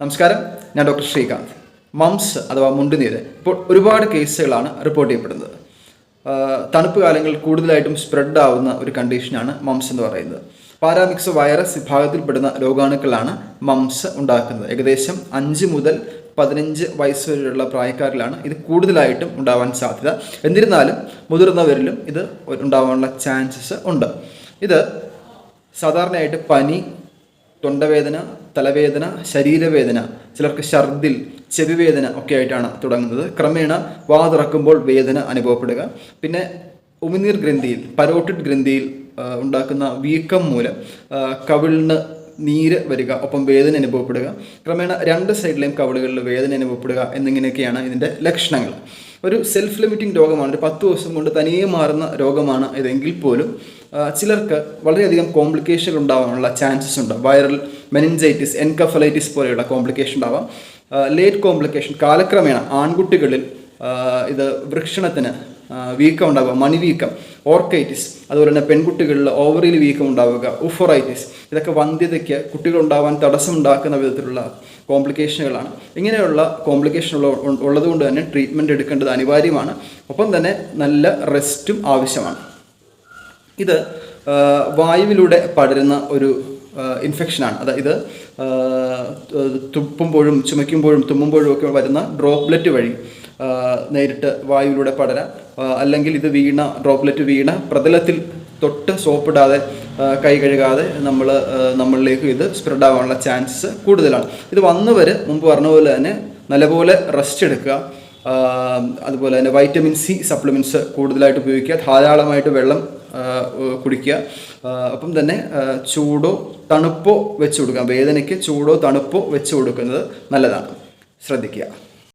നമസ്കാരം. ഞാൻ doctor Srikanth. Moms അഥവാ മുണ്ടുനീര്. ഇപ്പോൾ ഒരുപാട് കേസുകളാണ് റിപ്പോർട്ട് ചെയ്യപ്പെടുന്നത്. തണുപ്പ് കാലങ്ങളിൽ കൂടുതലായിട്ടും സ്പ്രെഡ് ആവുന്ന ഒരു കണ്ടീഷനാണ് മംസ് എന്ന് പറയുന്നത്. പാരാമിക്സ് വൈറസ് വിഭാഗത്തിൽപ്പെടുന്ന രോഗാണുക്കളാണ് മംസ് ഉണ്ടാക്കുന്നത്. ഏകദേശം അഞ്ച് മുതൽ പതിനഞ്ച് വയസ്സ് വരെയുള്ള പ്രായക്കാരിലാണ് ഇത് കൂടുതലായിട്ടും ഉണ്ടാവാൻ സാധ്യത. എന്നിരുന്നാലും മുതിർന്നവരിലും ഇത് ഉണ്ടാവാനുള്ള ചാൻസസ് ഉണ്ട്. ഇത് സാധാരണയായിട്ട് പനി തൊണ്ടവേദന തലവേദന ശരീരവേദന ചിലർക്ക് ഛർദിൽ ചെവിവേദന ഒക്കെ ആയിട്ടാണ് തുടങ്ങുന്നത്. ക്രമേണ വാ തുറക്കുമ്പോൾ വേദന അനുഭവപ്പെടുക. പിന്നെ ഉമിനീർ ഗ്രന്ഥിയിൽ പരോട്ടിഡ് ഗ്രന്ഥിയിൽ ഉണ്ടാക്കുന്ന വീക്കം മൂലം കവിളിന് നീര് വരിക ഒപ്പം വേദന അനുഭവപ്പെടുക. ക്രമേണ രണ്ട് സൈഡിലെയും കവിളുകളിൽ വേദന അനുഭവപ്പെടുക എന്നിങ്ങനെയൊക്കെയാണ് ഇതിന്റെ ലക്ഷണങ്ങൾ. ഒരു സെൽഫ് ലിമിറ്റിംഗ് രോഗമാണ്. ഒരു പത്ത് ദിവസം കൊണ്ട് തനിയെ മാറുന്ന രോഗമാണ് ഇതെങ്കിൽ പോലും ചിലർക്ക് വളരെയധികം കോംപ്ലിക്കേഷൻ ഉണ്ടാവാനുള്ള ചാൻസസ് ഉണ്ട്. വൈറൽ മെനിഞ്ചൈറ്റിസ് എൻകഫലൈറ്റിസ് പോലെയുള്ള കോംപ്ലിക്കേഷൻ ഉണ്ടാവാം. ലേറ്റ് കോംപ്ലിക്കേഷൻ കാലക്രമേണ ആൺകുട്ടികളിൽ ഇത് വൃക്ഷണത്തിന് വീക്കം ഉണ്ടാവുക മണിവീക്കം ഓർക്കൈറ്റിസ് അതുപോലെ തന്നെ പെൺകുട്ടികളിൽ ഓവറിൽ വീക്കം ഉണ്ടാവുക ഉഫറൈറ്റിസ് ഇതൊക്കെ വന്ധ്യതയ്ക്ക് കുട്ടികളുണ്ടാവാൻ തടസ്സമുണ്ടാക്കുന്ന വിധത്തിലുള്ള കോംപ്ലിക്കേഷനുകളാണ്. ഇങ്ങനെയുള്ള കോംപ്ലിക്കേഷൻ ഉള്ള ഉള്ളതുകൊണ്ട് തന്നെ ട്രീറ്റ്മെന്റ് എടുക്കേണ്ടത് അനിവാര്യമാണ്. ഒപ്പം തന്നെ നല്ല റെസ്റ്റും ആവശ്യമാണ്. ഇത് വായുവിലൂടെ പടരുന്ന ഒരു ഇൻഫെക്ഷനാണ്. അതായത് തുപ്പുമ്പോഴും ചുമയ്ക്കുമ്പോഴും തുമ്മുമ്പോഴും ഒക്കെ വരുന്ന ഡ്രോപ്ലെറ്റ് വഴി നേരിട്ട് വായുവിലൂടെ പടരാം. അല്ലെങ്കിൽ ഇത് വീണ ഡ്രോപ്ലെറ്റ് വീണ പ്രതലത്തിൽ തൊട്ട് സോപ്പിടാതെ കൈ കഴുകാതെ നമ്മൾ നമ്മളിലേക്ക് ഇത് സ്പ്രെഡ് ആവാനുള്ള ചാൻസസ് കൂടുതലാണ്. ഇത് വന്നവർ മുമ്പ് പറഞ്ഞ പോലെ തന്നെ നല്ലപോലെ റെസ്റ്റ് എടുക്കുക. അതുപോലെ തന്നെ വൈറ്റമിൻ സി സപ്ലിമെന്റ്സ് കൂടുതലായിട്ട് ഉപയോഗിക്കുക. ധാരാളമായിട്ട് വെള്ളം കുടിക്കുക. അപ്പം തന്നെ ചൂടോ തണുപ്പോ വെച്ച് കൊടുക്കുക. വേദനയ്ക്ക് ചൂടോ തണുപ്പോ വെച്ച് കൊടുക്കുന്നത് നല്ലതാണ്. ശ്രദ്ധിക്കുക.